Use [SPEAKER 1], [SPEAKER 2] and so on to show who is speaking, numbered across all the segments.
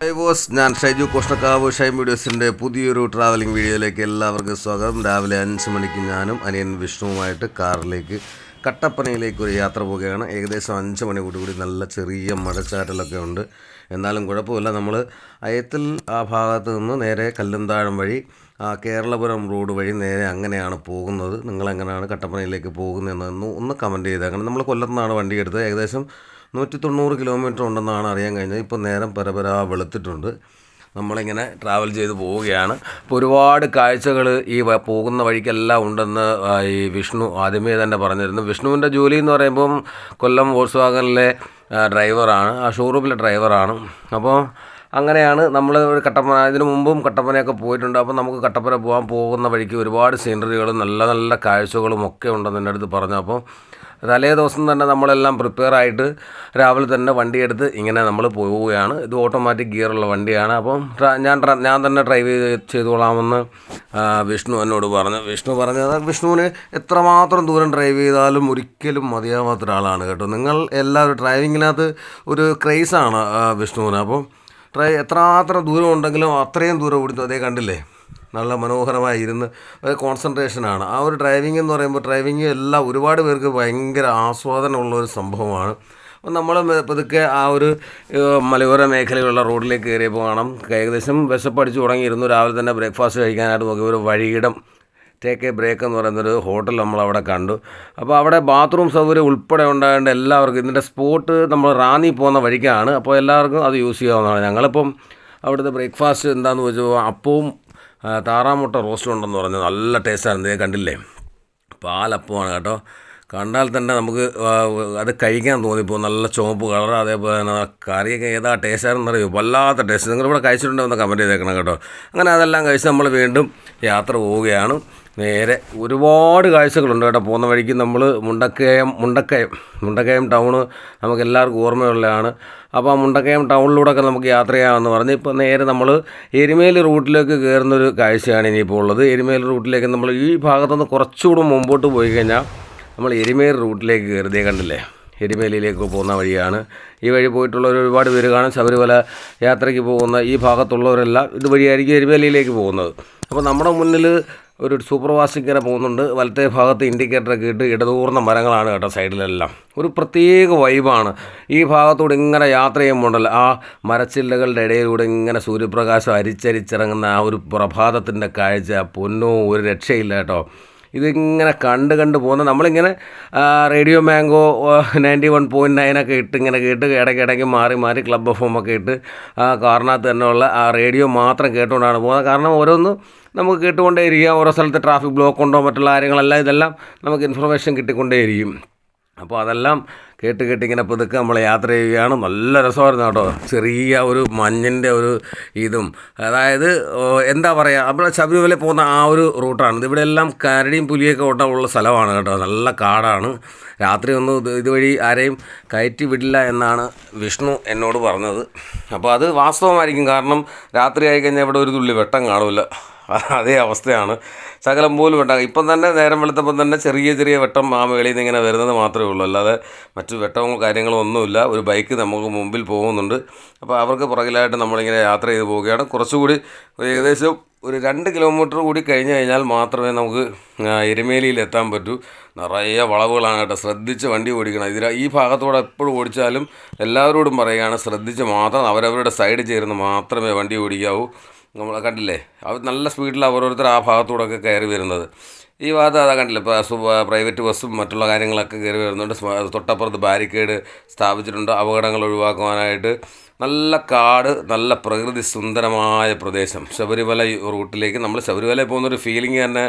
[SPEAKER 1] High boss ഞാൻ Shaiju കോഷ്ണക്കാവ് shy വീഡിയോസിന്റെ പുതിയൊരു travelling വീഡിയോയിലേക്ക് എല്ലാവർക്കും സ്വാഗതം. രാവിലെ അഞ്ച് മണിക്ക് ഞാനും അനിയൻ വിഷ്ണുവുമായിട്ട് കാറിലേക്ക് കട്ടപ്പനയിലേക്ക് ഒരു യാത്ര പോവുകയാണ്. ഏകദേശം അഞ്ച് മണി കൂടി നല്ല ചെറിയ മഴച്ചാറ്റലൊക്കെ ഉണ്ട്. എന്നാലും കുഴപ്പമില്ല. നമ്മൾ അയത്തിൽ ആ ഭാഗത്ത് നിന്ന് നേരെ കല്ലുംതാഴം വഴി ആ കേരളപുരം റോഡ് വഴി നേരെ അങ്ങനെയാണ് പോകുന്നത്. നിങ്ങളെങ്ങനെയാണ് കട്ടപ്പനയിലേക്ക് പോകുന്നതെന്ന് ഒന്ന് കമന്റ് ചെയ്തേക്കണം. നമ്മൾ കൊല്ലത്തു നിന്നാണ് വണ്ടി എടുത്തത്. ഏകദേശം നൂറ്റി തൊണ്ണൂറ് കിലോമീറ്റർ ഉണ്ടെന്നാണ് അറിയാൻ കഴിഞ്ഞത്. ഇപ്പോൾ നേരം പരപര വെളുത്തിട്ടുണ്ട്. നമ്മളിങ്ങനെ ട്രാവൽ ചെയ്ത് പോവുകയാണ്. അപ്പോൾ ഒരുപാട് കാഴ്ചകൾ ഈ പോകുന്ന വഴിക്കെല്ലാം ഉണ്ടെന്ന് ഈ വിഷ്ണു ആദ്യമേ തന്നെ പറഞ്ഞിരുന്നു. വിഷ്ണുവിന്റെ ജോലി എന്ന് പറയുമ്പം കൊല്ലം വോൾസ് വാഗനിലെ ഡ്രൈവറാണ് ആ ഷോറൂമിലെ ഡ്രൈവറാണ് അപ്പോൾ അങ്ങനെയാണ് നമ്മൾ കട്ടപ്പന ഇതിനു മുമ്പും കട്ടപ്പനയൊക്കെ പോയിട്ടുണ്ട്. അപ്പോൾ നമുക്ക് കട്ടപ്പന പോകാൻ പോകുന്ന വഴിക്ക് ഒരുപാട് സീനറികളും നല്ല നല്ല കാഴ്ചകളും ഒക്കെ ഉണ്ടെന്ന് എന്റെ അടുത്ത് പറഞ്ഞു. അപ്പോൾ തലേ ദിവസം തന്നെ നമ്മളെല്ലാം പ്രിപ്പയർ ആയിട്ട് രാവിലെ തന്നെ വണ്ടിയെടുത്ത് ഇങ്ങനെ നമ്മൾ പോവുകയാണ്. ഇത് ഓട്ടോമാറ്റിക് ഗിയറുള്ള വണ്ടിയാണ്. അപ്പം ഞാൻ ഞാൻ തന്നെ ഡ്രൈവ് ചെയ്ത് ചെയ്തോളാമെന്ന് വിഷ്ണു എന്നോട് പറഞ്ഞു. വിഷ്ണു പറഞ്ഞത് വിഷ്ണുവിന് എത്രമാത്രം ദൂരം ഡ്രൈവ് ചെയ്താലും ഒരിക്കലും മതിയാവാത്ത ഒരാളാണ് കേട്ടോ. നിങ്ങൾ എല്ലാവരും ഡ്രൈവിങ്ങിനകത്ത് ഒരു ക്രൈസാണ് വിഷ്ണുവിന്. അപ്പം ഡ്രൈ എത്രമാത്രം ദൂരം ഉണ്ടെങ്കിലും അത്രയും ദൂരം ഓടുന്നു അതേ കണ്ടില്ലേ? നല്ല മനോഹരമായി ഇരുന്ന് കോൺസെൻട്രേഷനാണ് ആ ഒരു ഡ്രൈവിംഗ് എന്ന് പറയുമ്പോൾ ഡ്രൈവിംഗ് എല്ലാം ഒരുപാട് പേർക്ക് ഭയങ്കര ആസ്വാദനമുള്ള ഒരു സംഭവമാണ്. അപ്പം നമ്മൾ പതുക്കെ ആ ഒരു മലയോര മേഖലയിലുള്ള റോഡിലേക്ക് കയറിയപ്പോൾ കാണാം. ഏകദേശം വിശപ്പടിച്ച് തുടങ്ങിയിരുന്നു. രാവിലെ തന്നെ ബ്രേക്ക്ഫാസ്റ്റ് കഴിക്കാനായിട്ട് നോക്കി. ഒരു വഴിയിടം ടേക്ക് എ ബ്രേക്ക് എന്ന് പറയുന്നൊരു ഹോട്ടൽ നമ്മൾ അവിടെ കണ്ടു. അപ്പോൾ അവിടെ ബാത്റൂം സൗകര്യം ഉൾപ്പെടെ ഉണ്ടായതുകൊണ്ട് എല്ലാവർക്കും ഇതിന്റെ സ്പോട്ട് നമ്മൾ റാന്നി പോകുന്ന വഴിക്കാണ്. അപ്പോൾ എല്ലാവർക്കും അത് യൂസ് ചെയ്യാവുന്നതാണ്. ഞങ്ങളിപ്പം അവിടുത്തെ ബ്രേക്ക്ഫാസ്റ്റ് എന്താണെന്ന് വെച്ചാൽ അപ്പവും താറാമുട്ട റോസ്റ്റ് ഉണ്ടെന്ന് പറഞ്ഞാൽ നല്ല ടേസ്റ്റാണ് ഇതേ കണ്ടില്ലേ? പാലപ്പമാണ് കേട്ടോ. കണ്ടാൽ തന്നെ നമുക്ക് അത് കഴിക്കാൻ തോന്നിപ്പോൾ നല്ല ചുവപ്പ് കളർ അതേപോലെ തന്നെ കറിയൊക്കെ ഏതാ ടേസ്റ്റാണെന്ന് അറിയോ? വല്ലാത്ത ടേസ്റ്റ്. നിങ്ങളിവിടെ കഴിച്ചിട്ടുണ്ടോ എന്ന് കമന്റ് ചെയ്തേക്കണം കേട്ടോ. അങ്ങനെ അതെല്ലാം കഴിച്ച് നമ്മൾ വീണ്ടും യാത്ര പോവുകയാണ്. നേരെ ഒരുപാട് കാഴ്ചകളുണ്ട് കേട്ടോ. പോകുന്ന വഴിക്ക് നമ്മൾ മുണ്ടക്കയം മുണ്ടക്കയം മുണ്ടക്കയം ടൗണ് നമുക്ക് എല്ലാവർക്കും ഓർമ്മയുള്ളതാണ്. അപ്പോൾ ആ മുണ്ടക്കയം ടൗണിലൂടെയൊക്കെ നമുക്ക് യാത്ര ചെയ്യാമെന്ന് പറഞ്ഞ് ഇപ്പോൾ നേരെ നമ്മൾ എരുമേലി റൂട്ടിലേക്ക് കയറുന്നൊരു കാഴ്ചയാണ് ഇനിയിപ്പോൾ ഉള്ളത്. എരുമേലി റൂട്ടിലേക്ക് നമ്മൾ ഈ ഭാഗത്തുനിന്ന് കുറച്ചുകൂടെ മുമ്പോട്ട് പോയി കഴിഞ്ഞാൽ നമ്മൾ എരുമേലി റൂട്ടിലേക്ക് കയറിയതേ കണ്ടില്ലേ? എരുമേലിയിലേക്ക് പോകുന്ന വഴിയാണ്. ഈ വഴി പോയിട്ടുള്ളവർ ഒരുപാട് പേര് കാണും. ശബരിമല യാത്രയ്ക്ക് പോകുന്ന ഈ ഭാഗത്തുള്ളവരെല്ലാം ഇതുവഴിയായിരിക്കും എരിമേലിയിലേക്ക് പോകുന്നത്. അപ്പോൾ നമ്മുടെ മുന്നിൽ ഒരു സൂപ്പർ ഫാസ്റ്റ് ഇങ്ങനെ പോകുന്നുണ്ട്. വലത്തെ ഭാഗത്ത് ഇൻഡിക്കേറ്ററൊക്കെ ഇട്ട് ഇടതൂർന്ന മരങ്ങളാണ് കേട്ടോ സൈഡിലെല്ലാം. ഒരു പ്രത്യേക വൈബാണ്. ഈ ഭാഗത്തൂടെ ഇങ്ങനെ യാത്ര ചെയ്യുമ്പോണ്ടല്ലോ ആ മരച്ചില്ലകളുടെ ഇടയിലൂടെ ഇങ്ങനെ സൂര്യപ്രകാശം അരിച്ചരിച്ചിറങ്ങുന്ന ആ ഒരു പ്രഭാതത്തിന്റെ കാഴ്ച പൊന്നോ ഒരു രക്ഷയില്ല കേട്ടോ. ഇതിങ്ങനെ കണ്ട് കണ്ട് പോകുന്ന നമ്മളിങ്ങനെ radio mango ninety one point നയനൊക്കെ ഇട്ട് ഇങ്ങനെ കേട്ട് ഇടയ്ക്ക് ഇടയ്ക്ക് മാറി മാറി ക്ലബ് എഫ് ഒക്കെ ഇട്ട് ആ കാറിനകത്ത് തന്നെ ഉള്ള ആ റേഡിയോ മാത്രം കേട്ടുകൊണ്ടാണ് പോകുന്നത്. കാരണം ഓരോന്ന് നമുക്ക് കേട്ടുകൊണ്ടേയിരിക്കുക ഓരോ സ്ഥലത്ത് ട്രാഫിക് ബ്ലോക്ക് ഉണ്ടോ മറ്റുള്ള കാര്യങ്ങളെല്ലാം ഇതെല്ലാം നമുക്ക് ഇൻഫർമേഷൻ കിട്ടിക്കൊണ്ടേയിരിക്കും. അപ്പോൾ അതെല്ലാം കേട്ട് കേട്ട് ഇങ്ങനെ പതുക്കെ നമ്മൾ യാത്ര ചെയ്യുകയാണ്. നല്ല രസമായിരുന്നു കേട്ടോ. ചെറിയ ഒരു മഞ്ഞിന്റെ ഒരു ഇതും. അതായത് എന്താ പറയുക നമ്മളെ ശബരിമല പോകുന്ന ആ ഒരു റൂട്ടാണ്. ഇവിടെ എല്ലാം കരടിയും പുലിയൊക്കെ ഓട്ടം ഉള്ള സ്ഥലമാണ് കേട്ടോ. നല്ല കാടാണ്. രാത്രി ഒന്നും ഇതുവഴി ആരെയും കയറ്റി വിടില്ല എന്നാണ് വിഷ്ണു എന്നോട് പറഞ്ഞത്. അപ്പോൾ അത് വാസ്തവമായിരിക്കും. കാരണം രാത്രി ആയിക്കഴിഞ്ഞാൽ ഇവിടെ ഒരു തുള്ളി വെട്ടം കാണില്ല അതേ അവസ്ഥയാണ്. ശകലം പോലും ഉണ്ടാകും. ഇപ്പം തന്നെ നേരം വെളുത്തപ്പം തന്നെ ചെറിയ ചെറിയ വെട്ടം ആ മേളിൽ നിന്ന് ഇങ്ങനെ വരുന്നത് മാത്രമേ ഉള്ളൂ. അല്ലാതെ മറ്റു വെട്ടവും കാര്യങ്ങളും ഒന്നുമില്ല. ഒരു ബൈക്ക് നമുക്ക് മുമ്പിൽ പോകുന്നുണ്ട്. അപ്പോൾ അവർക്ക് പുറകിലായിട്ട് നമ്മളിങ്ങനെ യാത്ര ചെയ്ത് പോവുകയാണ്. കുറച്ചുകൂടി ഏകദേശം ഒരു രണ്ട് കിലോമീറ്റർ കൂടി കഴിഞ്ഞ് കഴിഞ്ഞാൽ മാത്രമേ നമുക്ക് എരുമേലിയിൽ എത്താൻ പറ്റൂ. നിറയെ വളവുകളാണ് കേട്ടോ. ശ്രദ്ധിച്ച് വണ്ടി ഓടിക്കണം. ഇതിൽ ഈ ഭാഗത്തൂടെ എപ്പോഴും ഓടിച്ചാലും എല്ലാവരോടും പറയുകയാണ് ശ്രദ്ധിച്ച് മാത്രം അവരവരുടെ സൈഡ് ചേർന്ന് മാത്രമേ വണ്ടി ഓടിക്കാവൂ. നമ്മൾ കണ്ടില്ലേ? അവർ നല്ല സ്പീഡിൽ ഓരോരുത്തർ ആ ഭാഗത്തൂടെയൊക്കെ കയറി വരുന്നത്. ഈ ഭാഗത്ത് അതാ കണ്ടില്ലേ? ഇപ്പോൾ പ്രൈവറ്റ് ബസ്സും മറ്റുള്ള കാര്യങ്ങളൊക്കെ കയറി വരുന്നുണ്ട്. തൊട്ടപ്പുറത്ത് ബാരിക്കേഡ് സ്ഥാപിച്ചിട്ടുണ്ട്. അപകടങ്ങൾ ഒഴിവാക്കുവാനായിട്ട് നല്ല കാട് നല്ല പ്രകൃതി സുന്ദരമായ പ്രദേശം. ശബരിമല റൂട്ടിലേക്ക് നമ്മൾ ശബരിമല പോകുന്നൊരു ഫീലിംഗ് തന്നെ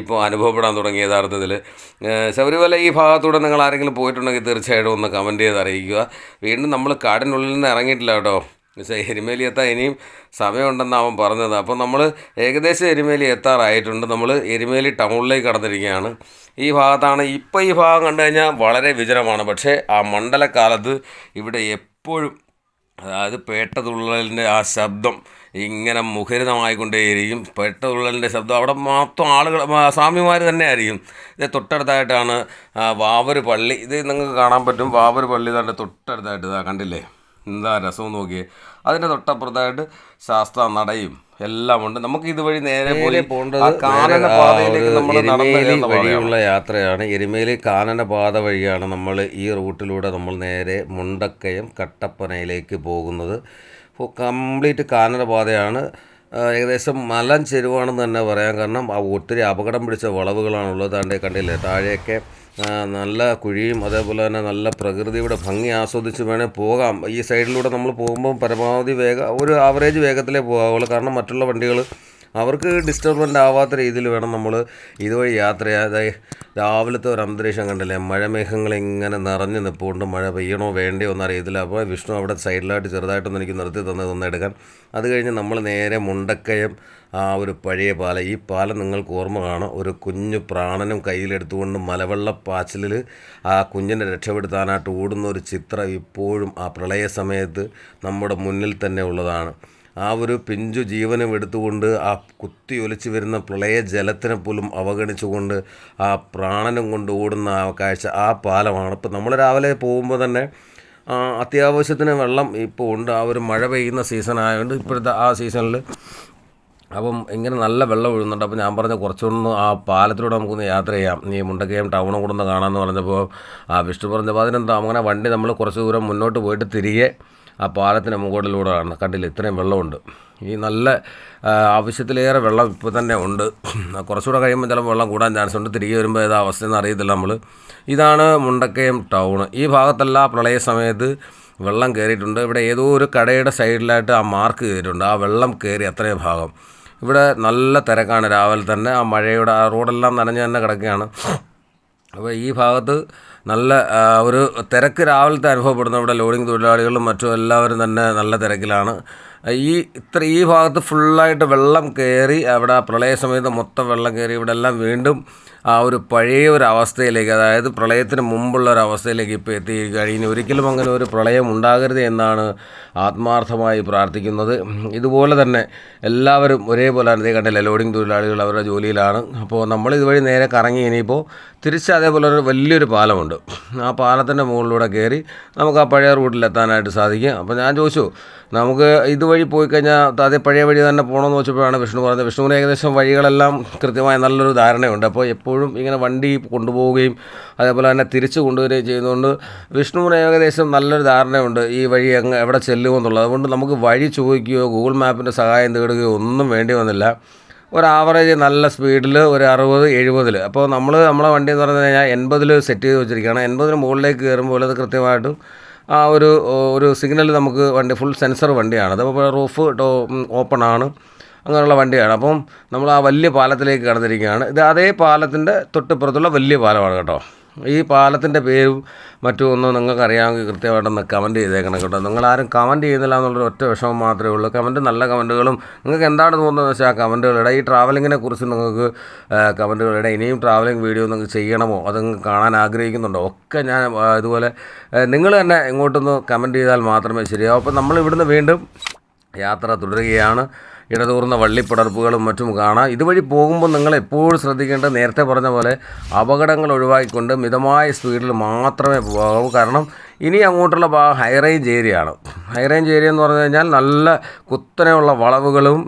[SPEAKER 1] ഇപ്പോൾ അനുഭവപ്പെടാൻ തുടങ്ങി യഥാർത്ഥത്തിൽ ശബരിമല ഈ ഭാഗത്തൂടെ നിങ്ങൾ ആരെങ്കിലും പോയിട്ടുണ്ടെങ്കിൽ തീർച്ചയായിട്ടും ഒന്ന് കമന്റ് ചെയ്ത് അറിയിക്കുക. വീണ്ടും നമ്മൾ കാടിനുള്ളിൽ നിന്ന് ഇറങ്ങിയിട്ടില്ല കേട്ടോ. പക്ഷേ എരുമേലി എത്താൻ ഇനിയും സമയമുണ്ടെന്ന് അവൻ പറഞ്ഞത്. അപ്പോൾ നമ്മൾ ഏകദേശം എരുമേലി എത്താറായിട്ടുണ്ട്. നമ്മൾ എരുമേലി ടൗണിലേക്ക് കടന്നിരിക്കുകയാണ്. ഈ ഭാഗത്താണ് ഇപ്പോൾ ഈ ഭാഗം കണ്ടു കഴിഞ്ഞാൽ വളരെ വിചരമാണ് പക്ഷേ ആ മണ്ഡലക്കാലത്ത് ഇവിടെ എപ്പോഴും അതായത് പേട്ടതുള്ളലിന്റെ ആ ശബ്ദം ഇങ്ങനെ മുഖരിതമായിക്കൊണ്ടേയിരിക്കും. പേട്ടതുള്ളലിന്റെ ശബ്ദം അവിടെ മൊത്തം ആളുകൾ സ്വാമിമാർ തന്നെ ആയിരിക്കും ഇത് തൊട്ടടുത്തായിട്ടാണ് വാവര് പള്ളി ഇത് നിങ്ങൾക്ക് കാണാൻ പറ്റും. വാവര് പള്ളി തന്നെ തൊട്ടടുത്തായിട്ട് കണ്ടില്ലേ?
[SPEAKER 2] എന്താ രസം നോക്കിയേ. അതിന്റെ തൊട്ടപ്പുറത്തായിട്ട് ശാസ്ത്ര നടയും എല്ലാം ഉണ്ട്. നമുക്ക് ഇതുവഴി നേരെ പോയി പോകേണ്ടത് കാനന
[SPEAKER 1] വഴിയുള്ള യാത്രയാണ്. എരുമേലി കാനന പാത വഴിയാണ് നമ്മൾ ഈ റൂട്ടിലൂടെ നമ്മൾ നേരെ മുണ്ടക്കയം കട്ടപ്പനയിലേക്ക് പോകുന്നത്. അപ്പോൾ കംപ്ലീറ്റ് കാനന പാതയാണ്. ഏകദേശം മലൻ ചെരുവാണെന്ന് തന്നെ പറയാം. കാരണം ആ ഒത്തിരി അപകടം പിടിച്ച വളവുകളാണുള്ളത്. താണ്ടേ കണ്ടില്ലേ? താഴെയൊക്കെ നല്ല കുഴിയും അതേപോലെ തന്നെ നല്ല പ്രകൃതിയുടെ ഭംഗി ആസ്വദിച്ച് വേണേൽ പോകാം. ഈ സൈഡിലൂടെ നമ്മൾ പോകുമ്പോൾ പരമാവധി വേഗം ഒരു ആവറേജ് വേഗത്തിലേ പോകാവുള്ളൂ. കാരണം മറ്റുള്ള വണ്ടികൾ അവർക്ക് ഡിസ്റ്റർബന്റ് ആവാത്ത രീതിയിൽ വേണം നമ്മൾ ഇതുവഴി യാത്ര ചെയ്യാതെ രാവിലത്തെ ഒരു അന്തരീക്ഷം കണ്ടില്ലേ? മഴമേഘങ്ങൾ ഇങ്ങനെ നിറഞ്ഞു നിൽപ്പുകൊണ്ട് മഴ പെയ്യണോ വേണ്ടയോ എന്നറിയത്തില്ല. അപ്പോൾ വിഷ്ണു അവിടെ സൈഡിലായിട്ട് ചെറുതായിട്ടൊന്ന് എനിക്ക് നിർത്തി തന്നത് ഒന്ന് എടുക്കാൻ. അത് കഴിഞ്ഞ് നമ്മൾ നേരെ മുണ്ടക്കയം ആ ഒരു പഴയ പാലം. ഈ പാലം നിങ്ങൾക്ക് ഓർമ്മ കാണാം. ഒരു കുഞ്ഞു പ്രാണനും കയ്യിലെടുത്തുകൊണ്ട് മലവെള്ള പാച്ചിലിൽ ആ കുഞ്ഞിനെ രക്ഷപ്പെടുത്താനായിട്ട് ഓടുന്ന ഒരു ചിത്രം ഇപ്പോഴും ആ പ്രളയ സമയത്ത് നമ്മുടെ മുന്നിൽ തന്നെ ഉള്ളതാണ്. ആ ഒരു പിഞ്ചു ജീവനും എടുത്തുകൊണ്ട് ആ കുത്തി ഒലിച്ചു വരുന്ന പ്രളയ ജലത്തിനെ പോലും അവഗണിച്ചുകൊണ്ട് ആ പ്രാണനും കൊണ്ട് ഓടുന്ന ആ കാഴ്ച ആ പാലമാണ്. ഇപ്പം നമ്മൾ രാവിലെ പോകുമ്പോൾ തന്നെ അത്യാവശ്യത്തിന് വെള്ളം ഇപ്പോൾ ഉണ്ട്. ആ ഒരു മഴ പെയ്യുന്ന സീസൺ ആയതുകൊണ്ട് ഇപ്പോഴത്തെ ആ സീസണിൽ അപ്പം ഇങ്ങനെ നല്ല വെള്ളം ഒഴുകുന്നുണ്ട്. അപ്പോൾ ഞാൻ പറഞ്ഞ കുറച്ചുകൂടെ ആ പാലത്തിലൂടെ നമുക്കൊന്ന് യാത്ര ചെയ്യാം. ഈ മുണ്ടക്കയം ടൗണും കൂടെ ഒന്ന് കാണാമെന്ന് പറഞ്ഞപ്പോൾ ആ വിഷ്ണു പറഞ്ഞപ്പോൾ അതിനെന്താ അങ്ങനെ വണ്ടി നമ്മൾ കുറച്ച് ദൂരം മുന്നോട്ട് പോയിട്ട് തിരികെ ആ പാലത്തിന് മുകളിലൂടെ ആണ് കണ്ടില്ല? ഇത്രയും വെള്ളമുണ്ട്. ഈ നല്ല ആവശ്യത്തിലേറെ വെള്ളം ഇപ്പോൾ തന്നെ ഉണ്ട്. കുറച്ചുകൂടെ കഴിയുമ്പോൾ ചിലപ്പോൾ വെള്ളം കൂടാൻ ചാൻസ് ഉണ്ട്. തിരികെ വരുമ്പോൾ ഏതാ അവസ്ഥയെന്ന് അറിയത്തില്ല നമ്മൾ ഇതാണ് മുണ്ടക്കയം ടൗൺ ഈ ഭാഗത്തല്ല പ്രളയ സമയത്ത് വെള്ളം കയറിയിട്ടുണ്ട് ഇവിടെ ഏതോ ഒരു കടയുടെ സൈഡിലായിട്ട് ആ മാർക്ക് കയറിയിട്ടുണ്ട് ആ വെള്ളം കയറി അത്രയും ഭാഗം. ഇവിടെ നല്ല തിരക്കാണ് രാവിലെ തന്നെ. ആ മഴയുടെ ആ റോഡെല്ലാം നനഞ്ഞ് തന്നെ കിടക്കുകയാണ്. അപ്പോൾ ഈ ഭാഗത്ത് നല്ല ഒരു തിരക്ക് രാവിലത്തെ അനുഭവപ്പെടുന്നു ഇവിടെ ലോഡിംഗ് തൊഴിലാളികളും മറ്റും എല്ലാവരും തന്നെ നല്ല തിരക്കിലാണ്. ഈ ഇത്ര ഈ ഭാഗത്ത് ഫുള്ളായിട്ട് വെള്ളം കയറി അവിടെ പ്രളയ സമയത്ത് മൊത്തം വെള്ളം കയറി ഇവിടെ എല്ലാം വീണ്ടും ആ ഒരു പഴയ ഒരു അവസ്ഥയിലേക്ക് അതായത് പ്രളയത്തിന് മുമ്പുള്ള ഒരു അവസ്ഥയിലേക്ക് ഇപ്പോൾ എത്തി കഴിഞ്ഞ് ഒരിക്കലും അങ്ങനെ ഒരു പ്രളയം ഉണ്ടാകരുത് എന്നാണ് ആത്മാർത്ഥമായി പ്രാർത്ഥിക്കുന്നത്. ഇതുപോലെ തന്നെ എല്ലാവരും ഒരേപോലെ അതേ കണ്ടില്ല ലോഡിംഗ് തൊഴിലാളികൾ അവരുടെ ജോലിയിലാണ്. അപ്പോൾ നമ്മൾ ഇതുവഴി നേരെ കറങ്ങി ഇനിയിപ്പോൾ തിരിച്ച് അതേപോലെ ഒരു വലിയൊരു പാലമുണ്ട്. ആ പാലത്തിന്റെ മുകളിലൂടെ കയറി നമുക്ക് ആ പഴയ റൂട്ടിലെത്താനായിട്ട് സാധിക്കും. അപ്പോൾ ഞാൻ ചോദിച്ചു നമുക്ക് ഇതുവഴി പോയി കഴിഞ്ഞാൽ അതേ പഴയ വഴി തന്നെ പോകണമെന്ന് വെച്ചപ്പോഴാണ് വിഷ്ണു പറഞ്ഞത്. വിഷ്ണുവിന് ഏകദേശം വഴികളെല്ലാം കൃത്യമായ നല്ലൊരു ധാരണയുണ്ട്. അപ്പോൾ എപ്പോഴും ഇങ്ങനെ വണ്ടി കൊണ്ടുപോവുകയും അതേപോലെ തന്നെ തിരിച്ചു കൊണ്ടുവരികയും ചെയ്യുന്നതുകൊണ്ട് വിഷ്ണുവിന് ഏകദേശം നല്ലൊരു ധാരണയുണ്ട് ഈ വഴി എങ്ങ് എവിടെ ചെല്ലുമെന്നുള്ളത് അതുകൊണ്ട് നമുക്ക് വഴി ചോദിക്കുകയോ ഗൂഗിൾ മാപ്പിന്റെ സഹായം തേടുകയോ ഒന്നും വേണ്ടി വന്നില്ല. ഒരു ആവറേജ് നല്ല സ്പീഡിൽ ഒരു അറുപത് എഴുപതിൽ അപ്പോൾ നമ്മൾ നമ്മളെ വണ്ടി എന്ന് പറഞ്ഞു കഴിഞ്ഞാൽ എൺപതിൽ സെറ്റ് ചെയ്ത് വെച്ചിരിക്കുകയാണ്. എൺപതിന് മുകളിലേക്ക് കയറുമ്പോൾ അത് കൃത്യമായിട്ടും ആ ഒരു ഒരു സിഗ്നൽ നമുക്ക് വണ്ടി ഫുൾ സെൻസർ വണ്ടിയാണ്. അതപ്പോൾ റൂഫ് ഓപ്പൺ ആണ്. അങ്ങനെയുള്ള വണ്ടിയാണ്. അപ്പം നമ്മൾ ആ വലിയ പാലത്തിലേക്ക് കടന്നിരിക്കുകയാണ്. ഇത് അതേ പാലത്തിന്റെ തൊട്ടിപ്പുറത്തുള്ള വലിയ പാലമാണ് കേട്ടോ. ഈ പാലത്തിന്റെ പേരും മറ്റും ഒന്നും നിങ്ങൾക്ക് അറിയാമെങ്കിൽ കൃത്യമായിട്ടൊന്ന് കമന്റ് ചെയ്തേക്കണം കേട്ടോ. നിങ്ങളാരും കമന്റ് ചെയ്യുന്നില്ല എന്നുള്ളൊരു ഒറ്റ വിഷമം മാത്രമേ ഉള്ളൂ. കമന്റ് നല്ല കമന്റുകളും നിങ്ങൾക്ക് എന്താണ് തോന്നുന്നത് വെച്ചാൽ ആ കമന്റുകളിടെ ഈ ട്രാവലിങ്ങിനെ കുറിച്ച് നിങ്ങൾക്ക് കമന്റുകളിടെ ഇനിയും ട്രാവലിംഗ് വീഡിയോ നിങ്ങൾക്ക് ചെയ്യണമോ? അത് നിങ്ങൾക്ക് കാണാൻ ആഗ്രഹിക്കുന്നുണ്ടോ? ഒക്കെ ഞാൻ ഇതുപോലെ നിങ്ങൾ തന്നെ ഇങ്ങോട്ടൊന്ന് കമന്റ് ചെയ്താൽ മാത്രമേ ശരിയാവും. അപ്പോൾ നമ്മൾ ഇവിടുന്ന് വീണ്ടും യാത്ര തുടരുകയാണ്. ഇടതൂർന്ന വള്ളിപ്പടർപ്പുകളും മറ്റും കാണാം. ഇതുവഴി പോകുമ്പോൾ നിങ്ങൾ എപ്പോഴും ശ്രദ്ധിക്കേണ്ട നേരത്തെ പറഞ്ഞ പോലെ അപകടങ്ങൾ ഒഴിവാക്കിക്കൊണ്ട് മിതമായ സ്പീഡിൽ മാത്രമേ പോകാവൂ. കാരണം ഇനി അങ്ങോട്ടുള്ള ഹൈ റേഞ്ച് ഏരിയയാണ് ഹൈ റേഞ്ച് ഏരിയ എന്ന് പറഞ്ഞു കഴിഞ്ഞാൽ നല്ല കുത്തനെയുള്ള വളവുകളും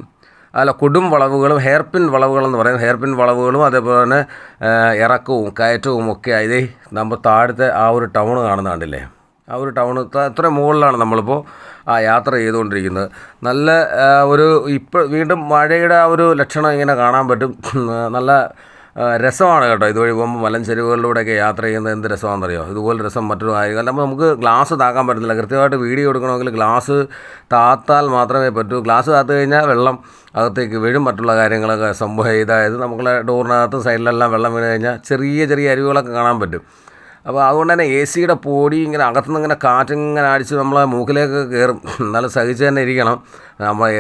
[SPEAKER 1] അല്ല കൊടും വളവുകളും ഹെയർപിൻ വളവുകളെന്ന് പറയും. ഹെയർപിൻ വളവുകളും അതേപോലെ തന്നെ ഇറക്കവും കയറ്റവും ഒക്കെ ആയത് നമ്മൾ താഴത്തെ ആ ഒരു ടൗൺ കാണുന്ന കണ്ടില്ലേ? ആ ഒരു ടൗൺ അത്ര മുകളിലാണ് നമ്മളിപ്പോൾ ആ യാത്ര ചെയ്തുകൊണ്ടിരിക്കുന്നത്. നല്ല ഒരു ഇപ്പോൾ വീണ്ടും മഴയുടെ ആ ഒരു ലക്ഷണം ഇങ്ങനെ കാണാൻ പറ്റും. നല്ല രസമാണ് കേട്ടോ ഇതുവഴി പോകുമ്പോൾ മലഞ്ചെരുവുകളിലൂടെയൊക്കെ യാത്ര ചെയ്യുന്നത്. എന്ത് രസമാണെന്നറിയോ? ഇതുപോലെ രസം മറ്റൊരു കാര്യം. കാരണം നമുക്ക് ഗ്ലാസ് താക്കാൻ പറ്റുന്നില്ല കൃത്യമായിട്ട് വീഡിയോ എടുക്കണമെങ്കിൽ ഗ്ലാസ് താത്താൽ മാത്രമേ പറ്റൂ. ഗ്ലാസ് താത്തു കഴിഞ്ഞാൽ വെള്ളം അകത്തേക്ക് വീഴും. മറ്റുള്ള കാര്യങ്ങളൊക്കെ സംഭവം ഇതായത് നമുക്കുള്ള ഡോറിനകത്ത് സൈഡിലെല്ലാം വെള്ളം വീണ് കഴിഞ്ഞാൽ ചെറിയ ചെറിയ അരുവികളൊക്കെ കാണാൻ പറ്റും. അപ്പോൾ അതുകൊണ്ട് തന്നെ എ സിയുടെ പൊടി ഇങ്ങനെ അകത്തുനിന്ന് ഇങ്ങനെ കാറ്റിങ്ങനെ അടിച്ച് നമ്മളെ മൂക്കിലേക്ക് കയറും. നല്ല സഹിച്ച് തന്നെ ഇരിക്കണം. നമ്മൾ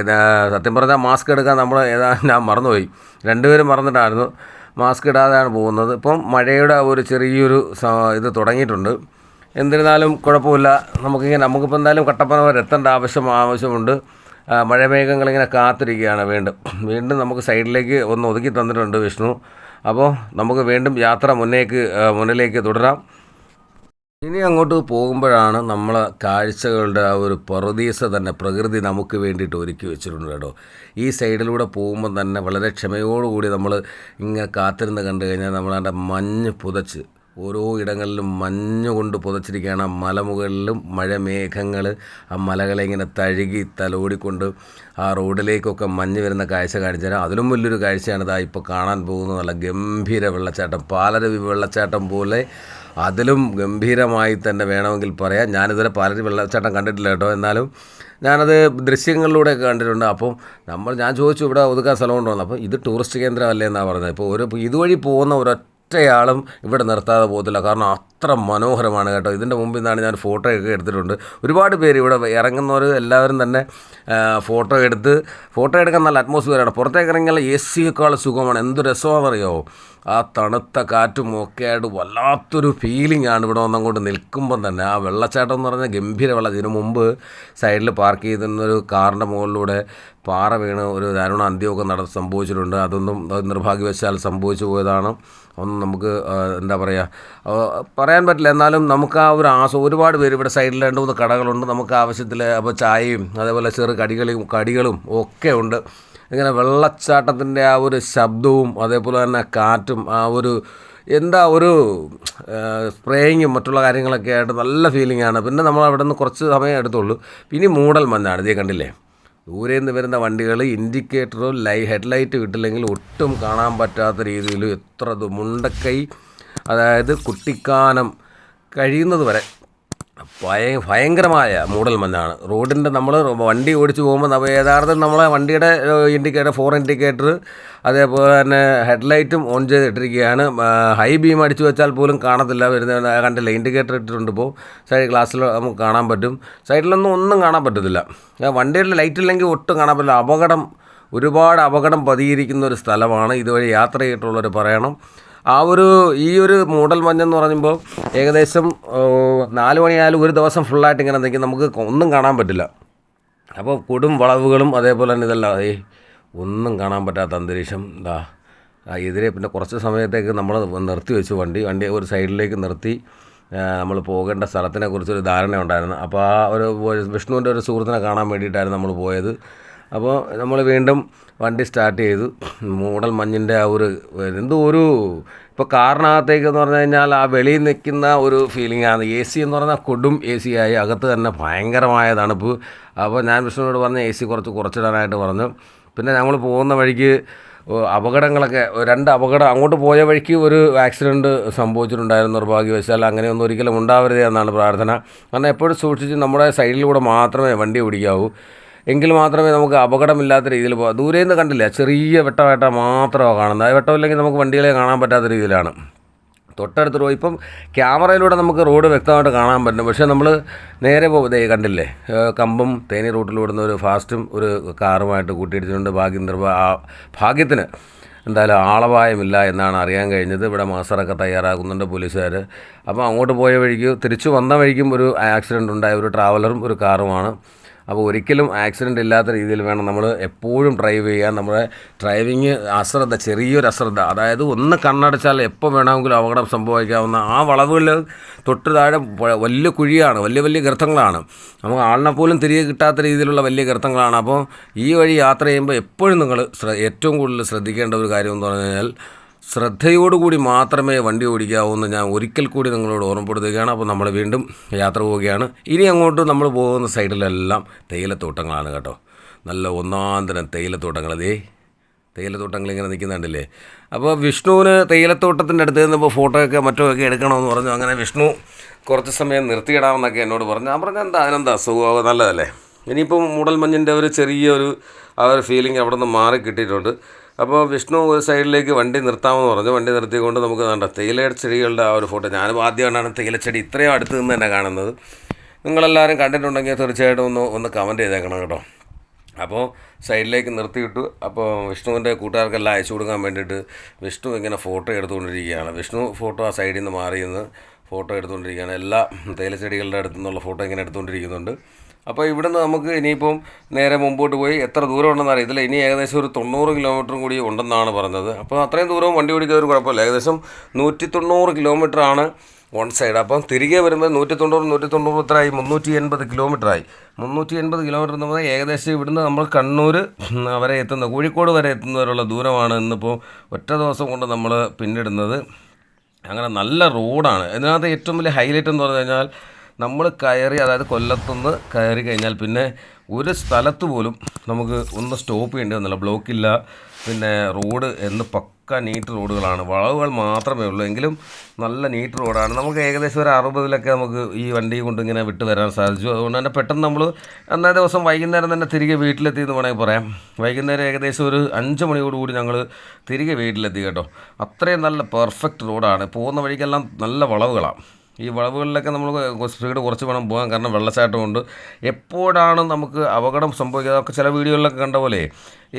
[SPEAKER 1] സത്യം പറഞ്ഞാൽ മാസ്ക് എടുക്കാൻ നമ്മൾ ഏതാ ഞാൻ മറന്നുപോയി. രണ്ടുപേരും മറന്നിട്ടായിരുന്നു. മാസ്ക് ഇടാതെയാണ് പോകുന്നത്. ഇപ്പം മഴയുടെ ഒരു ചെറിയൊരു ഇത് തുടങ്ങിയിട്ടുണ്ട്. എന്നിരുന്നാലും കുഴപ്പമില്ല. നമുക്കിങ്ങനെ നമുക്കിപ്പോൾ എന്തായാലും കട്ടപ്പന വരെ എത്തേണ്ട ആവശ്യം ആവശ്യമുണ്ട്. മഴമേഘങ്ങളിങ്ങനെ കാത്തിരിക്കുകയാണ് വീണ്ടും. വീണ്ടും നമുക്ക് സൈഡിലേക്ക് ഒന്ന് ഒതുക്കി തന്നിട്ടുണ്ട് വിഷ്ണു. അപ്പോൾ നമുക്ക് വീണ്ടും യാത്ര മുന്നേക്ക് മുന്നിലേക്ക് തുടരാം. ഇനി അങ്ങോട്ട് പോകുമ്പോഴാണ് നമ്മൾ കാഴ്ചകളുടെ ആ ഒരു പറുദീസ തന്നെ പ്രകൃതി നമുക്ക് വേണ്ടിയിട്ട് ഒരുക്കി വെച്ചിട്ടുണ്ട് കേട്ടോ. ഈ സൈഡിലൂടെ പോകുമ്പോൾ തന്നെ വളരെ ക്ഷമയോടുകൂടി നമ്മൾ ഇങ്ങനെ കാത്തിരുന്ന് കണ്ടു കഴിഞ്ഞാൽ നമ്മളതിന്റെ മഞ്ഞ് പുതച്ച് ഓരോ ഇടങ്ങളിലും മഞ്ഞ് കൊണ്ട് പുതച്ചിരിക്കുകയാണ്. ആ മലമുകളിലും മഴമേഘങ്ങൾ ആ മലകളെ ഇങ്ങനെ തഴുകി തലോടിക്കൊണ്ട് ആ റോഡിലേക്കൊക്കെ മഞ്ഞ് വരുന്ന കാഴ്ച കാണിച്ചു തരാം. അതിലും വലിയൊരു കാഴ്ചയാണ് ഇതാ ഇപ്പോൾ കാണാൻ പോകുന്ന നല്ല ഗംഭീര വെള്ളച്ചാട്ടം. പാലരുവി വെള്ളച്ചാട്ടം പോലെ അതിലും ഗംഭീരമായി തന്നെ വേണമെങ്കിൽ പറയാം. ഞാനിതുവരെ പാലരുവി വെള്ളച്ചാട്ടം കണ്ടിട്ടില്ല കേട്ടോ. എന്നാലും ഞാനത് ദൃശ്യങ്ങളിലൂടെ കണ്ടിട്ടുണ്ട്. അപ്പം നമ്മൾ ഞാൻ ചോദിച്ചു ഇവിടെ ഒതുക്കാൻ സ്ഥലമുണ്ടോ അപ്പോൾ ഇത് ടൂറിസ്റ്റ് കേന്ദ്രമല്ലേ എന്നാണ് പറഞ്ഞത്. ഇപ്പോൾ ഒരു ഇതുവഴി പോകുന്ന ഒരൊറ്റയാളും ഇവിടെ നിർത്താതെ പോകത്തില്ല. കാരണം അത്ര മനോഹരമാണ് കേട്ടോ. ഇതിന്റെ മുമ്പിൽ നിന്നാണ് ഞാൻ ഫോട്ടോ ഒക്കെ എടുത്തിട്ടുണ്ട്. ഒരുപാട് പേര് ഇവിടെ ഇറങ്ങുന്നവർ എല്ലാവരും തന്നെ ഫോട്ടോ എടുത്ത് ഫോട്ടോ എടുക്കാൻ നല്ല അറ്റ്മോസ്ഫിയറാണ് പുറത്തേക്ക് ഇറങ്ങിയാൽ എ സിയേക്കാൾ സുഖമാണ്. എന്ത് രസമാണെന്നറിയോ? ആ തണുത്ത കാറ്റും ഒക്കെ ആയിട്ട് വല്ലാത്തൊരു ഫീലിംഗ് ആണ് ഇവിടെ ഒന്നങ്ങോട്ട് നിൽക്കുമ്പം തന്നെ. ആ വെള്ളച്ചാട്ടം എന്ന് പറഞ്ഞാൽ ഗംഭീര വെള്ളം ഇതിനു മുമ്പ് സൈഡിൽ പാർക്ക് ചെയ്തിരുന്നൊരു കാറിന്റെ മുകളിലൂടെ പാറ വീണ് ഒരു ദാരുണ അന്ത്യമൊക്കെ നട സംഭവിച്ചിട്ടുണ്ട്. അതൊന്നും നിർഭാഗ്യവശാൽ സംഭവിച്ചു പോയതാണ്. ഒന്നും നമുക്ക് എന്താ പറയുക പറയാൻ പറ്റില്ല. എന്നാലും നമുക്ക് ആ ഒരു ആസ ഒരുപാട് പേര് ഇവിടെ സൈഡിൽ രണ്ട് മൂന്ന് കടകളുണ്ട്. നമുക്ക് ആവശ്യത്തിൽ അപ്പോൾ ചായയും അതേപോലെ ചെറു കടികളും കടികളും ഒക്കെ ഉണ്ട്. ഇങ്ങനെ വെള്ളച്ചാട്ടത്തിന്റെ ആ ഒരു ശബ്ദവും അതേപോലെ തന്നെ കാറ്റും ആ ഒരു എന്താ ഒരു സ്പ്രേയിങ്ങും മറ്റുള്ള കാര്യങ്ങളൊക്കെ ആയിട്ട് നല്ല ഫീലിംഗ് ആണ്. പിന്നെ നമ്മൾ അവിടെ നിന്ന് കുറച്ച് സമയം എടുത്തുള്ളൂ. പിന്നെ മൂടൽ മഞ്ഞാണ്. ഇതേ കണ്ടില്ലേ? ദൂരെ നിന്ന് വരുന്ന വണ്ടികൾ ഇൻഡിക്കേറ്ററോ ലൈ ഹെഡ്ലൈറ്റ് കിട്ടില്ലെങ്കിൽ ഒട്ടും കാണാൻ പറ്റാത്ത രീതിയിൽ എത്ര മുണ്ടക്കൈ അതായത് കുട്ടിക്കാനം കഴിയുന്നത് വരെ ഭയ ഭയങ്കരമായ മൂടൽ മഞ്ഞാണ്. റോഡിന്റെ നമ്മൾ വണ്ടി ഓടിച്ചു പോകുമ്പോൾ നമ്മൾ യഥാർത്ഥം നമ്മളെ വണ്ടിയുടെ ഇൻഡിക്കേറ്റർ ഫോർ ഇൻഡിക്കേറ്റർ അതേപോലെ തന്നെ ഹെഡ്ലൈറ്റും ഓൺ ചെയ്തിട്ടിരിക്കുകയാണ്. ഹൈ ബീം അടിച്ചു വെച്ചാൽ പോലും കാണത്തില്ല. വരുന്ന കണ്ടില്ല ഇൻഡിക്കേറ്റർ ഇട്ടിട്ടുണ്ട് ഇപ്പോൾ സൈഡ് ഗ്ലാസ്സിൽ നമുക്ക് കാണാൻ പറ്റും. സൈഡിലൊന്നും ഒന്നും കാണാൻ പറ്റത്തില്ല. വണ്ടിയുടെ ലൈറ്റ് ഇല്ലെങ്കിൽ ഒട്ടും കാണാൻ പറ്റില്ല. അപകടം ഒരുപാട് അപകടം പതിയിരിക്കുന്ന ഒരു സ്ഥലമാണ്. ഇതുവഴി യാത്ര ചെയ്തിട്ടുള്ളവർ പറയണം. ആ ഒരു ഈ ഒരു മൂടൽ മഞ്ഞെന്ന് പറയുമ്പോൾ ഏകദേശം നാല് മണിയായാലും ഒരു ദിവസം ഫുള്ളായിട്ട് ഇങ്ങനെ നിൽക്കും. നമുക്ക് ഒന്നും കാണാൻ പറ്റില്ല. അപ്പോൾ കൊടും വളവുകളും അതേപോലെ തന്നെ ഇതെല്ലാം. ഈ ഒന്നും കാണാൻ പറ്റാത്ത അന്തരീക്ഷം. എന്താ എതിരെ പിന്നെ കുറച്ച് സമയത്തേക്ക് നമ്മൾ നിർത്തി വെച്ചു വണ്ടി. വണ്ടി ഒരു സൈഡിലേക്ക് നിർത്തി. നമ്മൾ പോകേണ്ട സ്ഥലത്തിനെ കുറിച്ചൊരു ധാരണ ഉണ്ടായിരുന്നു അപ്പോൾ ആ ഒരു വിഷ്ണുവിന്റെ ഒരു സുഹൃത്തിനെ കാണാൻ വേണ്ടിയിട്ടായിരുന്നു നമ്മൾ പോയത്. അപ്പോൾ നമ്മൾ വീണ്ടും വണ്ടി സ്റ്റാർട്ട് ചെയ്തു. മൂടൽ മഞ്ഞിന്റെ ആ ഒരു എന്തോ ഒരു ഇപ്പോൾ കാറിനകത്തേക്ക് എന്ന് പറഞ്ഞു കഴിഞ്ഞാൽ ആ വെളിയിൽ നിൽക്കുന്ന ഒരു ഫീലിംഗ് ആണ്. എ സി എന്ന് പറഞ്ഞാൽ കൊടും എ സി ആയി അകത്ത് തന്നെ ഭയങ്കരമായ തണുപ്പ് അപ്പോൾ ഞാൻ വിഷ്ണുവിനോട് പറഞ്ഞ എ സി കുറച്ച് കുറച്ചിടാനായിട്ട് പറഞ്ഞു. പിന്നെ ഞങ്ങൾ പോകുന്ന വഴിക്ക് അപകടങ്ങളൊക്കെ രണ്ട് അപകടം അങ്ങോട്ട് പോയ വഴിക്ക് ഒരു ആക്സിഡന്റ് സംഭവിച്ചിട്ടുണ്ടായിരുന്നു നിർഭാഗ്യവശാൽ. അങ്ങനെയൊന്നും ഒരിക്കലും ഉണ്ടാവരുത് എന്നാണ് പ്രാർത്ഥന. കാരണം എപ്പോഴും സൂക്ഷിച്ച് നമ്മുടെ സൈഡിലൂടെ മാത്രമേ വണ്ടി ഓടിക്കാവൂ. എങ്കിൽ മാത്രമേ നമുക്ക് അപകടമില്ലാത്ത രീതിയിൽ പോകാം. ദൂരെ നിന്ന് കണ്ടില്ല? ചെറിയ വെട്ടമായിട്ട മാത്രമാണ് കാണുന്നത്. ആ വെട്ടമില്ലെങ്കിൽ നമുക്ക് വണ്ടികളെ കാണാൻ പറ്റാത്ത രീതിയിലാണ്. തൊട്ടടുത്ത് റോഡ് ഇപ്പം ക്യാമറയിലൂടെ നമുക്ക് റോഡ് വ്യക്തമായിട്ട് കാണാൻ പറ്റും. പക്ഷേ നമ്മൾ നേരെ പോകുന്നത് കണ്ടില്ലേ? കമ്പം തേനി റൂട്ടിലൂടുന്ന ഒരു ഫാസ്റ്റും ഒരു കാറുമായിട്ട് കൂട്ടിയിടിച്ചിട്ടുണ്ട്. ഭാഗ്യം നിർഭ ഭാഗ്യത്തിന് എന്തായാലും ആളപായമില്ല എന്നാണ് അറിയാൻ കഴിഞ്ഞത്. ഇവിടെ മാസ്റ്ററൊക്കെ തയ്യാറാക്കുന്നുണ്ട് പോലീസുകാർ അപ്പോൾ അങ്ങോട്ട് പോയ വഴിക്ക് തിരിച്ചു വന്ന വഴിക്കും ഒരു ആക്സിഡന്റ് ഉണ്ടായ ഒരു ട്രാവലറും ഒരു കാറുമാണ്. അപ്പോൾ ഒരിക്കലും ആക്സിഡന്റ് ഇല്ലാത്ത രീതിയിൽ വേണം നമ്മൾ എപ്പോഴും ഡ്രൈവ് ചെയ്യാൻ നമ്മുടെ ഡ്രൈവിങ് അശ്രദ്ധ ചെറിയൊരു അശ്രദ്ധ. അതായത് ഒന്ന് കണ്ണടച്ചാൽ എപ്പോൾ വേണമെങ്കിലും അപകടം സംഭവിക്കാവുന്ന ആ വളവുകളിൽ തൊട്ട് താഴെ വലിയ കുഴിയാണ് വലിയ വലിയ ഗർത്തങ്ങളാണ്. നമുക്ക് ആളിനെ പോലും തിരികെ കിട്ടാത്ത രീതിയിലുള്ള വലിയ ഗർത്തങ്ങളാണ്. അപ്പോൾ ഈ വഴി യാത്ര ചെയ്യുമ്പോൾ എപ്പോഴും നിങ്ങൾ ഏറ്റവും കൂടുതൽ ശ്രദ്ധിക്കേണ്ട ഒരു കാര്യം എന്ന് പറഞ്ഞു കഴിഞ്ഞാൽ ശ്രദ്ധയോടുകൂടി മാത്രമേ വണ്ടി ഓടിക്കാവൂ എന്ന് ഞാൻ ഒരിക്കൽ കൂടി നിങ്ങളോട് ഓർമ്മപ്പെടുത്തുകയാണ്. അപ്പോൾ നമ്മൾ വീണ്ടും യാത്ര പോവുകയാണ്. ഇനി അങ്ങോട്ട് നമ്മൾ പോകുന്ന സൈഡിലെല്ലാം തേയിലത്തോട്ടങ്ങളാണ് കേട്ടോ. നല്ല ഒന്നാന്തരം തരം തേയിലത്തോട്ടങ്ങൾ. അതേ തേയിലത്തോട്ടങ്ങൾ ഇങ്ങനെ നിൽക്കുന്നുണ്ടല്ലേ. അപ്പോൾ വിഷ്ണുവിന് തേയിലത്തോട്ടത്തിന്റെ അടുത്ത് നിന്നപ്പോൾ ഫോട്ടോ ഒക്കെ മറ്റോ ഒക്കെ എടുക്കണമെന്ന് പറഞ്ഞു. അങ്ങനെ വിഷ്ണു കുറച്ച് സമയം നിർത്തിയിടാമെന്നൊക്കെ എന്നോട് പറഞ്ഞു. ഞാൻ പറഞ്ഞു എന്താ അതിനെന്താ? സുഖം നല്ലതല്ലേ? ഇനിയിപ്പം മൂടൽമഞ്ഞിന്റെ ഒരു ചെറിയൊരു ആ ഒരു ഫീലിംഗ് അവിടെ നിന്ന് മാറി കിട്ടിയിട്ടുണ്ട്. അപ്പോൾ വിഷ്ണു ഒരു സൈഡിലേക്ക് വണ്ടി നിർത്താമെന്ന് പറഞ്ഞു. വണ്ടി നിർത്തിക്കൊണ്ട് നമുക്ക് കണ്ട തേയിലയുടെ ചെടികളുടെ ആ ഒരു ഫോട്ടോ. ഞാനും ആദ്യമായിട്ടാണ് തേയിലച്ചെടി ഇത്രയും അടുത്ത് നിന്ന് തന്നെ കാണുന്നത്. നിങ്ങളെല്ലാവരും കണ്ടിട്ടുണ്ടെങ്കിൽ തീർച്ചയായിട്ടും ഒന്ന് ഒന്ന് കമന്റ് ചെയ്തേക്കണം കേട്ടോ. അപ്പോൾ സൈഡിലേക്ക് നിർത്തിയിട്ടു. അപ്പോൾ വിഷ്ണുവിന്റെ കൂട്ടുകാർക്കെല്ലാം അയച്ചു കൊടുക്കാൻ വേണ്ടിയിട്ട് വിഷ്ണു ഇങ്ങനെ ഫോട്ടോ എടുത്തുകൊണ്ടിരിക്കുകയാണ്. വിഷ്ണു ഫോട്ടോ ആ സൈഡിൽ നിന്ന് മാറിയെന്ന് ഫോട്ടോ എടുത്തുകൊണ്ടിരിക്കുകയാണ്. എല്ലാ തേയിലച്ചെടികളുടെ അടുത്തു നിന്നുള്ള ഫോട്ടോ ഇങ്ങനെ എടുത്തുകൊണ്ടിരിക്കുന്നുണ്ട്. അപ്പോൾ ഇവിടുന്ന് നമുക്ക് ഇനിയിപ്പം നേരെ മുമ്പോട്ട് പോയി എത്ര ദൂരം ഉണ്ടെന്ന് അറിയത്തില്ല. ഇനി ഏകദേശം ഒരു തൊണ്ണൂറ് കിലോമീറ്ററും കൂടി ഉണ്ടെന്നാണ് പറഞ്ഞത്. അപ്പോൾ അത്രയും ദൂരവും വണ്ടി ഓടിക്കാൻ ഒരു കുഴപ്പമില്ല. ഏകദേശം നൂറ്റി തൊണ്ണൂറ് കിലോമീറ്ററാണ് വൺ സൈഡ് അപ്പം തിരികെ വരുമ്പോൾ നൂറ്റി തൊണ്ണൂറ് നൂറ്റി തൊണ്ണൂറ് എത്രയായി മുന്നൂറ്റി എൺപത് കിലോമീറ്ററായി. മുന്നൂറ്റി എൺപത് കിലോമീറ്റർ എന്ന് പറഞ്ഞാൽ ഏകദേശം ഇവിടുന്ന് നമ്മൾ കണ്ണൂർ വരെ എത്തുന്ന കോഴിക്കോട് വരെ എത്തുന്നവരുള്ള ദൂരമാണ് ഇന്നിപ്പോൾ ഒറ്റ ദിവസം കൊണ്ട് നമ്മൾ പിന്നിടുന്നത്. അങ്ങനെ നല്ല റോഡാണ് ഇതിനകത്ത് ഏറ്റവും വലിയ ഹൈലൈറ്റ് എന്ന് പറഞ്ഞു കഴിഞ്ഞാൽ നമ്മൾ കയറി അതായത് കൊല്ലത്തുനിന്ന് കയറി കഴിഞ്ഞാൽ പിന്നെ ഒരു സ്ഥലത്ത് പോലും നമുക്ക് ഒന്ന് സ്റ്റോപ്പ് ചെയ്യേണ്ടി വന്നില്ല. ബ്ലോക്കില്ല പിന്നെ റോഡ് എന്ന് പക്ക നീറ്റ് റോഡുകളാണ്. വളവുകൾ മാത്രമേ ഉള്ളൂ. എങ്കിലും നല്ല നീറ്റ് റോഡാണ്. നമുക്ക് ഏകദേശം ഒരു അറുപതിലൊക്കെ നമുക്ക് ഈ വണ്ടി കൊണ്ട് ഇങ്ങനെ വിട്ട് വരാൻ സാധിച്ചു. അതുകൊണ്ട് തന്നെ പെട്ടെന്ന് നമ്മൾ അന്നേ ദിവസം വൈകുന്നേരം തന്നെ തിരികെ വീട്ടിലെത്തി എന്ന് വേണമെങ്കിൽ പറയാം. വൈകുന്നേരം ഏകദേശം ഒരു അഞ്ച് മണിയോടുകൂടി ഞങ്ങൾ തിരികെ വീട്ടിലെത്തി കേട്ടോ. അത്രയും നല്ല പെർഫെക്റ്റ് റോഡാണ്. പോകുന്ന വഴിക്കെല്ലാം നല്ല വളവുകളാണ്. ഈ വളവുകളിലൊക്കെ നമ്മൾ സ്പീഡ് കുറച്ച് വേണം പോകാൻ കാരണം വെള്ളച്ചാട്ടമുണ്ട്. എപ്പോഴാണ് നമുക്ക് അപകടം സംഭവിക്കുക? അതൊക്കെ ചില വീഡിയോകളിലൊക്കെ കണ്ട പോലെ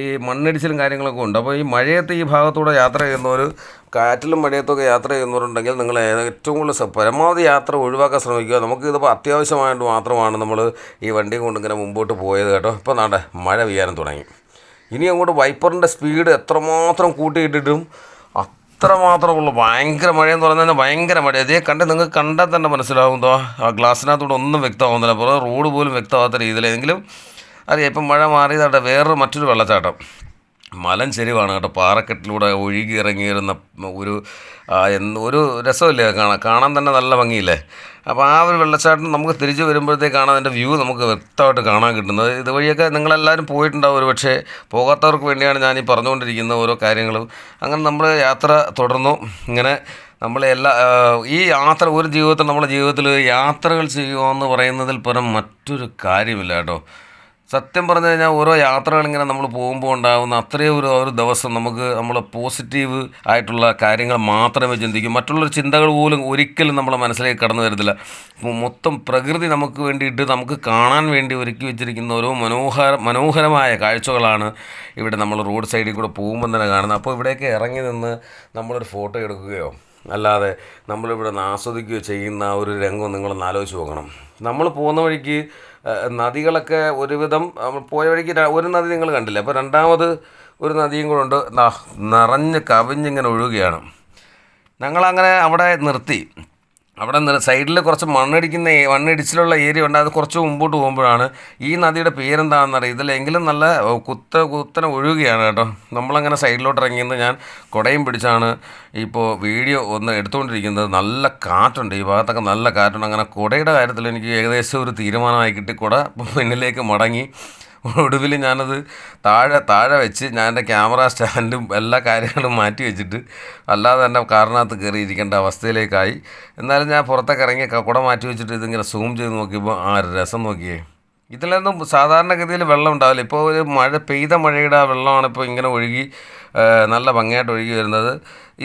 [SPEAKER 1] ഈ മണ്ണിടിച്ചിലും കാര്യങ്ങളൊക്കെ ഉണ്ട്. അപ്പോൾ ഈ മഴയത്ത് ഈ ഭാഗത്തൂടെ യാത്ര ചെയ്യുന്നവർ കാറ്റിലും മഴയത്തൊക്കെ യാത്ര ചെയ്യുന്നവരുണ്ടെങ്കിൽ നിങ്ങൾ ഏറ്റവും കൂടുതൽ പരമാവധി യാത്ര ഒഴിവാക്കാൻ ശ്രമിക്കുക. നമുക്ക് ഇതിപ്പോൾ അത്യാവശ്യമായിട്ട് മാത്രമാണ് നമ്മൾ ഈ വണ്ടി കൊണ്ട് ഇങ്ങനെ മുമ്പോട്ട് പോയത് കേട്ടോ. ഇപ്പോൾ നാട്ടെ മഴ പെയ്യാനും തുടങ്ങി. ഇനി അങ്ങോട്ട് വൈപ്പറിന്റെ സ്പീഡ് എത്രമാത്രം കൂട്ടിയിട്ടിട്ടും അത്രമാത്രമുള്ളൂ ഭയങ്കര മഴയെന്ന് പറഞ്ഞാൽ ഭയങ്കര മഴ അതേ കണ്ട് നിങ്ങൾക്ക് കണ്ടാൽ തന്നെ മനസ്സിലാവുന്നതോ ആ ഗ്ലാസ്സിനകത്തൂടെ ഒന്നും വ്യക്തമാവുന്നില്ല. അപ്പോൾ റോഡ് പോലും വ്യക്തമാകാത്ത രീതിയിലെങ്കിലും അറിയാം ഇപ്പം മഴ മാറിയതാട്ടെ വേറൊരു മറ്റൊരു വെള്ളച്ചാട്ടം. മലൻ ചെരിവാണ് കേട്ടോ. പാറക്കെട്ടിലൂടെ ഒഴുകി ഇറങ്ങി വരുന്ന ഒരു ഒരു രസമില്ലേ? കാണാൻ കാണാൻ തന്നെ നല്ല ഭംഗിയില്ലേ? അപ്പോൾ ആ ഒരു വെള്ളച്ചാട്ടം നമുക്ക് തിരിച്ച് വരുമ്പോഴത്തേക്കാണ് അതിന്റെ വ്യൂ നമുക്ക് വ്യക്തമായിട്ട് കാണാൻ കിട്ടുന്നത്. ഇതുവഴിയൊക്കെ നിങ്ങളെല്ലാവരും പോയിട്ടുണ്ടാവും ഒരു പക്ഷേ പോകാത്തവർക്ക് വേണ്ടിയാണ് ഞാൻ ഈ പറഞ്ഞുകൊണ്ടിരിക്കുന്ന ഓരോ കാര്യങ്ങളും. അങ്ങനെ നമ്മൾ യാത്ര തുടർന്നു. ഇങ്ങനെ നമ്മൾ എല്ലാ ഈ യാത്ര ഒരു ജീവിതത്തിൽ നമ്മുടെ ജീവിതത്തിൽ യാത്രകൾ ചെയ്യുക എന്ന് പറയുന്നതിൽ പരം മറ്റൊരു കാര്യമില്ല കേട്ടോ. സത്യം പറഞ്ഞു കഴിഞ്ഞാൽ ഓരോ യാത്രകൾ ഇങ്ങനെ നമ്മൾ പോകുമ്പോൾ ഉണ്ടാകുന്ന അത്രയും ഒരു ഒരു ദിവസം നമുക്ക് നമ്മൾ പോസിറ്റീവ് ആയിട്ടുള്ള കാര്യങ്ങൾ മാത്രമേ ചിന്തിക്കും. മറ്റുള്ള ചിന്തകൾ പോലും ഒരിക്കലും നമ്മളെ മനസ്സിലേക്ക് കടന്നു വരത്തില്ല. മൊത്തം പ്രകൃതി നമുക്ക് വേണ്ടിയിട്ട് നമുക്ക് കാണാൻ വേണ്ടി ഒരുക്കി വെച്ചിരിക്കുന്ന ഓരോ മനോഹര മനോഹരമായ കാഴ്ചകളാണ് ഇവിടെ നമ്മൾ റോഡ് സൈഡിൽ കൂടെ പോകുമ്പോൾ തന്നെ കാണുന്നത്. അപ്പോൾ ഇവിടെയൊക്കെ ഇറങ്ങി നിന്ന് നമ്മളൊരു ഫോട്ടോ എടുക്കുകയോ അല്ലാതെ നമ്മളിവിടെ നിന്ന് ആസ്വദിക്കുകയോ ചെയ്യുന്ന ഒരു രംഗം നിങ്ങളൊന്ന് ആലോചിച്ച് നോക്കണം. നമ്മൾ പോകുന്ന വഴിക്ക് നദികളൊക്കെ ഒരുവിധം പോയ വഴിക്ക് ഒരു നദി നിങ്ങൾ കണ്ടില്ല? അപ്പോൾ രണ്ടാമത് ഒരു നദിയും കൂടെ ഉണ്ട്. നിറഞ്ഞ് കവിഞ്ഞിങ്ങനെ ഒഴുകുകയാണ്. ഞങ്ങളങ്ങനെ അവിടെ നിർത്തി. അവിടെ സൈഡിൽ കുറച്ച് മണ്ണടിക്കുന്ന മണ്ണിടിച്ചിലുള്ള ഏരിയ ഉണ്ട്. അത് കുറച്ച് മുമ്പോട്ട് പോകുമ്പോഴാണ് ഈ നദിയുടെ പേരെന്താണെന്ന് അറിയാം. ഇതിലെങ്കിലും നല്ല കുത്ത കുത്തനെ ഒഴുകുകയാണ് കേട്ടോ. നമ്മളങ്ങനെ സൈഡിലോട്ട് ഇറങ്ങിയെന്ന് ഞാൻ കുടയും പിടിച്ചാണ് ഇപ്പോൾ വീഡിയോ ഒന്ന് എടുത്തുകൊണ്ടിരിക്കുന്നത്. നല്ല കാറ്റുണ്ട്. ഈ ഭാഗത്തൊക്കെ നല്ല കാറ്റുണ്ട്. അങ്ങനെ കുടയുടെ കാര്യത്തിൽ എനിക്ക് ഏകദേശം ഒരു തീരുമാനമായി കിട്ടി. കുട പിന്നിലേക്ക് മടങ്ങി. ഒടുവിൽ ഞാനത് താഴെ താഴെ വെച്ച് ഞാൻ എന്റെ ക്യാമറ സ്റ്റാൻഡും എല്ലാ കാര്യങ്ങളും മാറ്റി വെച്ചിട്ട് അല്ലാതെ തന്നെ കാറിനകത്ത് കയറി ഇരിക്കേണ്ട അവസ്ഥയിലേക്കായി. എന്നാലും ഞാൻ പുറത്തേക്ക് ഇറങ്ങി കുട മാറ്റി വെച്ചിട്ട് ഇതിങ്ങനെ സൂം ചെയ്ത് നോക്കിയപ്പോൾ ആ രസം നോക്കിയേ. ഇതിലൊന്നും സാധാരണഗതിയിൽ വെള്ളം ഉണ്ടാവില്ല. ഇപ്പോൾ ഒരു മഴ പെയ്ത മഴയുടെ ആ വെള്ളമാണ് ഇപ്പോൾ ഇങ്ങനെ ഒഴുകി നല്ല ഭംഗിയായിട്ട് ഒഴുകി വരുന്നത്.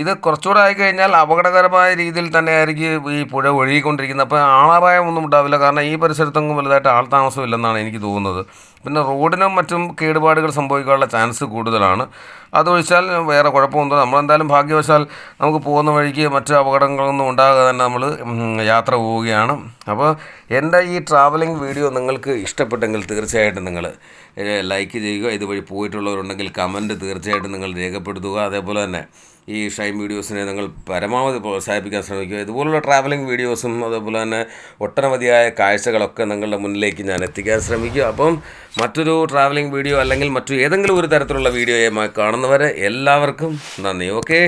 [SPEAKER 1] ഇത് കുറച്ചുകൂടെ ആയിക്കഴിഞ്ഞാൽ അപകടകരമായ രീതിയിൽ തന്നെ ആയിരിക്കും ഈ പുഴ ഒഴുകിക്കൊണ്ടിരിക്കുന്നത്. അപ്പോൾ ആളപായം ഒന്നും ഉണ്ടാവില്ല. കാരണം ഈ പരിസരത്തൊന്നും വലുതായിട്ട് ആൾ താമസം ഇല്ലെന്നാണ് എനിക്ക് തോന്നുന്നത്. പിന്നെ റോഡിനും മറ്റും കേടുപാടുകൾ സംഭവിക്കാനുള്ള ചാൻസ് കൂടുതലാണ്. അതൊഴിച്ചാൽ വേറെ കുഴപ്പമൊന്നും നമ്മളെന്തായാലും ഭാഗ്യവശാൽ നമുക്ക് പോകുന്ന വഴിക്ക് മറ്റു അപകടങ്ങളൊന്നും ഉണ്ടാകാതെ തന്നെ നമ്മൾ യാത്ര പോവുകയാണ്. അപ്പോൾ എന്റെ ഈ ട്രാവലിംഗ് വീഡിയോ നിങ്ങൾക്ക് ഇഷ്ടപ്പെട്ടെങ്കിൽ തീർച്ചയായിട്ടും നിങ്ങൾ ലൈക്ക് ചെയ്യുക. ഇതുവഴി പോയിട്ടുള്ളവരുണ്ടെങ്കിൽ കമന്റ് തീർച്ചയായിട്ടും നിങ്ങൾ രേഖപ്പെടുത്തുക. അതേപോലെ തന്നെ ഈ ഷൈൻ വീഡിയോസിനെ നിങ്ങൾ പരമാവധി പ്രോത്സാഹിപ്പിക്കാൻ ശ്രമിക്കുക. ഇതുപോലുള്ള ട്രാവലിംഗ് വീഡിയോസും അതേപോലെ തന്നെ ഒട്ടനവധിയായ കാഴ്ചകളൊക്കെ നിങ്ങളുടെ മുന്നിലേക്ക് ഞാൻ എത്തിക്കാൻ ശ്രമിക്കുക. അപ്പം മറ്റൊരു ട്രാവലിംഗ് വീഡിയോ അല്ലെങ്കിൽ മറ്റു ഏതെങ്കിലും ഒരു തരത്തിലുള്ള വീഡിയോയുമായി കാണുന്നവരെ എല്ലാവർക്കും നന്ദി. ഓക്കേ